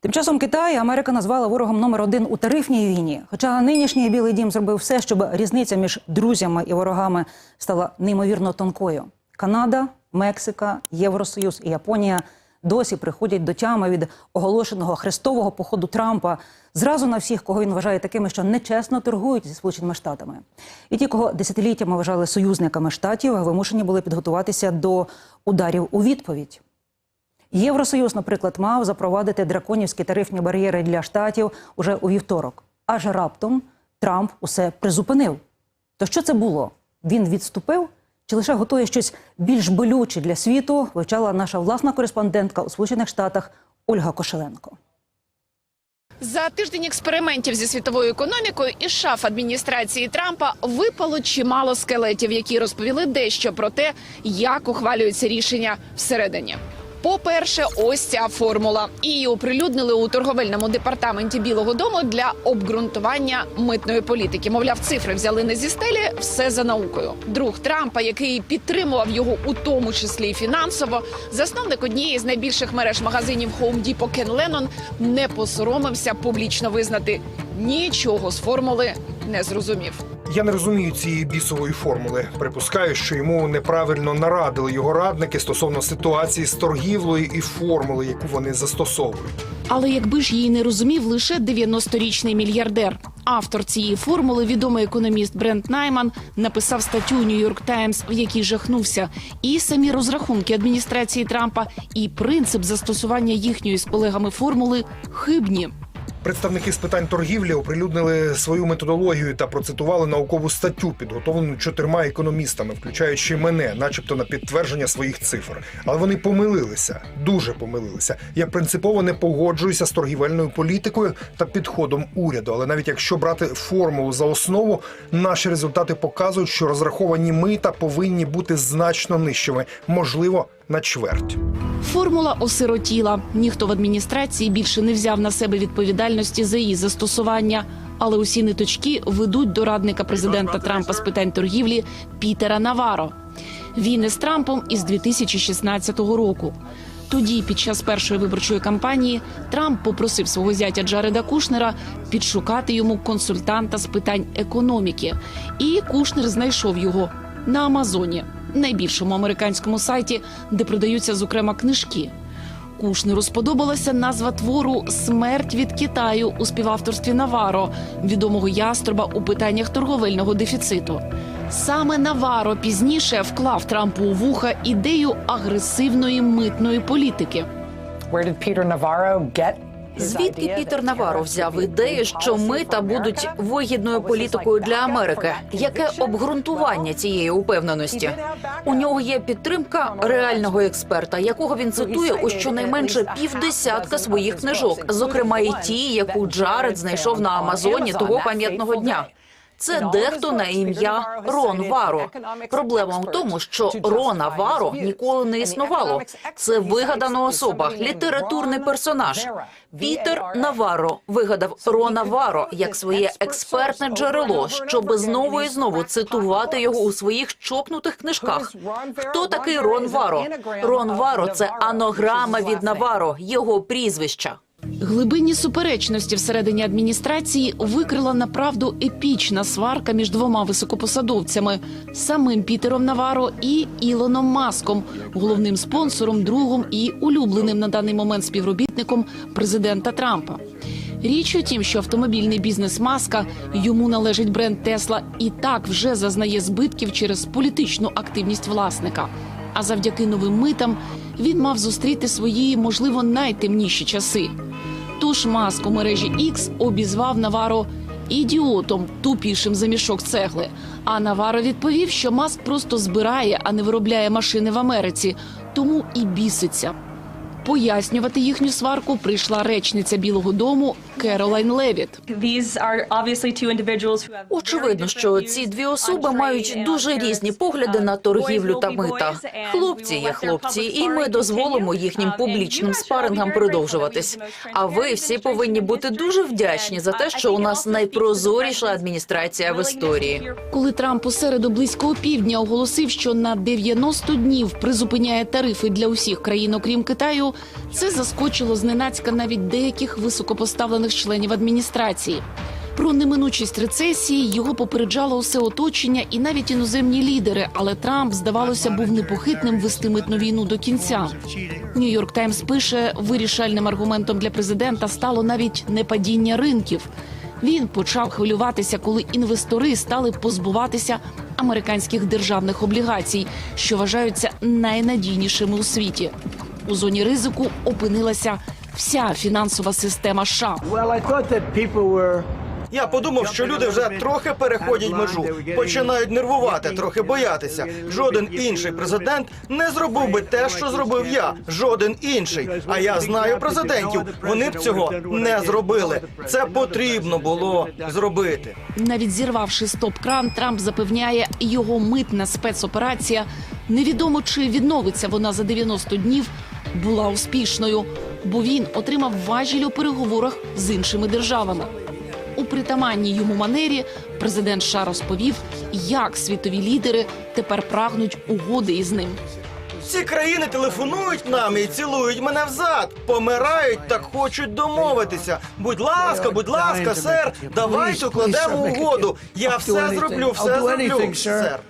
Тим часом Китай Америка назвала ворогом номер один у тарифній війні. Хоча нинішній Білий Дім зробив все, щоб різниця між друзями і ворогами стала неймовірно тонкою. Канада, Мексика, Євросоюз і Японія досі приходять до тями від оголошеного хрестового походу Трампа зразу на всіх, кого він вважає такими, що нечесно торгують зі Сполученими Штатами. І ті, кого десятиліттями вважали союзниками штатів, вимушені були підготуватися до ударів у відповідь. Євросоюз, наприклад, мав запровадити драконівські тарифні бар'єри для штатів уже у вівторок. Аж раптом Трамп усе призупинив. То що це було? Він відступив чи лише готує щось більш болюче для світу? Вивчала наша власна кореспондентка у Сполучених Штатах Ольга Кошеленко. За тиждень експериментів зі світовою економікою із шаф адміністрації Трампа випало чимало скелетів, які розповіли дещо про те, як ухвалюються рішення всередині. По-перше, ось ця формула. Її оприлюднили у торговельному департаменті Білого Дому для обґрунтування митної політики. Мовляв, цифри взяли не зі стелі, все за наукою. Друг Трампа, який підтримував його у тому числі і фінансово, засновник однієї з найбільших мереж магазинів Home Depot Кен Леннон не посоромився публічно визнати нічого з формули не зрозумів. Я не розумію цієї бісової формули. Припускаю, що йому неправильно нарадили його радники стосовно ситуації з торгівлею і формули, яку вони застосовують. Але якби ж її не розумів лише 90-річний мільярдер. Автор цієї формули, відомий економіст Брент Найман, написав статтю Нью-Йорк Таймс, в якій жахнувся і самі розрахунки адміністрації Трампа, і принцип застосування їхньої з колегами формули хибні. Представники з питань торгівлі оприлюднили свою методологію та процитували наукову статтю, підготовлену чотирма економістами, включаючи мене, начебто на підтвердження своїх цифр. Але вони помилилися, дуже помилилися. Я принципово не погоджуюся з торгівельною політикою та підходом уряду. Але навіть якщо брати формулу за основу, наші результати показують, що розраховані мита повинні бути значно нижчими, можливо, на чверть. Формула осиротіла. Ніхто в адміністрації більше не взяв на себе відповідальності за її застосування. Але усі ниточки ведуть до радника президента Трампа з питань торгівлі Пітера Наваро. Він із Трампом із 2016 року. Тоді, під час першої виборчої кампанії, Трамп попросив свого зятя Джареда Кушнера підшукати йому консультанта з питань економіки. І Кушнер знайшов його на Амазоні, найбільшому американському сайті, де продаються зокрема книжки. Кушнеру сподобалася назва твору Смерть від Китаю у співавторстві Наваро, відомого яструба у питаннях торговельного дефіциту. Саме Наваро пізніше вклав Трампу у вуха ідею агресивної митної політики. Where did Peter Navarro get Звідки Пітер Наваро взяв ідею, що мита будуть вигідною політикою для Америки? Яке обґрунтування цієї упевненості? У нього є підтримка реального експерта, якого він цитує у щонайменше півдесятка своїх книжок, зокрема і ті, яку Джаред знайшов на Амазоні того пам'ятного дня. Це дехто на ім'я Рон Варо. Проблема в тому, що Рона Варо ніколи не існувало. Це вигадана особа, літературний персонаж. Пітер Наваро вигадав Рона Варо як своє експертне джерело, щоб знову і знову цитувати його у своїх чокнутих книжках. Хто такий Рон Варо? Рон Варо це анограма від Наваро, його прізвища. Глибинні суперечності всередині адміністрації викрила направду епічна сварка між двома високопосадовцями самим Пітером Наваро і Ілоном Маском, головним спонсором, другом і улюбленим на даний момент співробітником президента Трампа. Річ у тім, що автомобільний бізнес Маска йому належить бренд Тесла і так вже зазнає збитків через політичну активність власника. А завдяки новим митам він мав зустріти свої, можливо, найтемніші часи. Тож маск у мережі X обізвав Наваро ідіотом, тупішим за мішок цегли. А Наваро відповів, що маск просто збирає, а не виробляє машини в Америці, тому і біситься. Пояснювати їхню сварку прийшла речниця Білого Дому Керолайн Левіт. Очевидно, що ці дві особи мають дуже різні погляди на торгівлю та мита. Хлопці є хлопці, і ми дозволимо їхнім публічним спарингам продовжуватись. А ви всі повинні бути дуже вдячні за те, що у нас найпрозоріша адміністрація в історії. Коли Трамп у середу близько опівдня оголосив, що на 90 днів призупиняє тарифи для усіх країн, окрім Китаю, Це заскочило зненацька навіть деяких високопоставлених членів адміністрації. Про неминучість рецесії його попереджало усе оточення і навіть іноземні лідери. Але Трамп, здавалося, був непохитним вести митну війну до кінця. Нью-Йорк Таймс пише, вирішальним аргументом для президента стало навіть не падіння ринків. Він почав хвилюватися, коли інвестори стали позбуватися американських державних облігацій, що вважаються найнадійнішими у світі. У зоні ризику опинилася вся фінансова система США. Я подумав, що люди вже трохи переходять межу, починають нервувати, трохи боятися. Жоден інший президент не зробив би те, що зробив я. Жоден інший. А я знаю президентів. Вони б цього не зробили. Це потрібно було зробити. Навіть зірвавши стоп-кран, Трамп запевняє, його митна спецоперація невідомо чи відновиться вона за 90 днів. Була успішною, бо він отримав важіль у переговорах з іншими державами. У притаманній йому манері президент США розповів, як світові лідери тепер прагнуть угоди із ним. Всі країни телефонують нам і цілують мене взад. Помирають, так хочуть домовитися. Будь ласка, будь ласка, сер, давайте укладемо угоду. Я все зроблю, все зроблю, сер.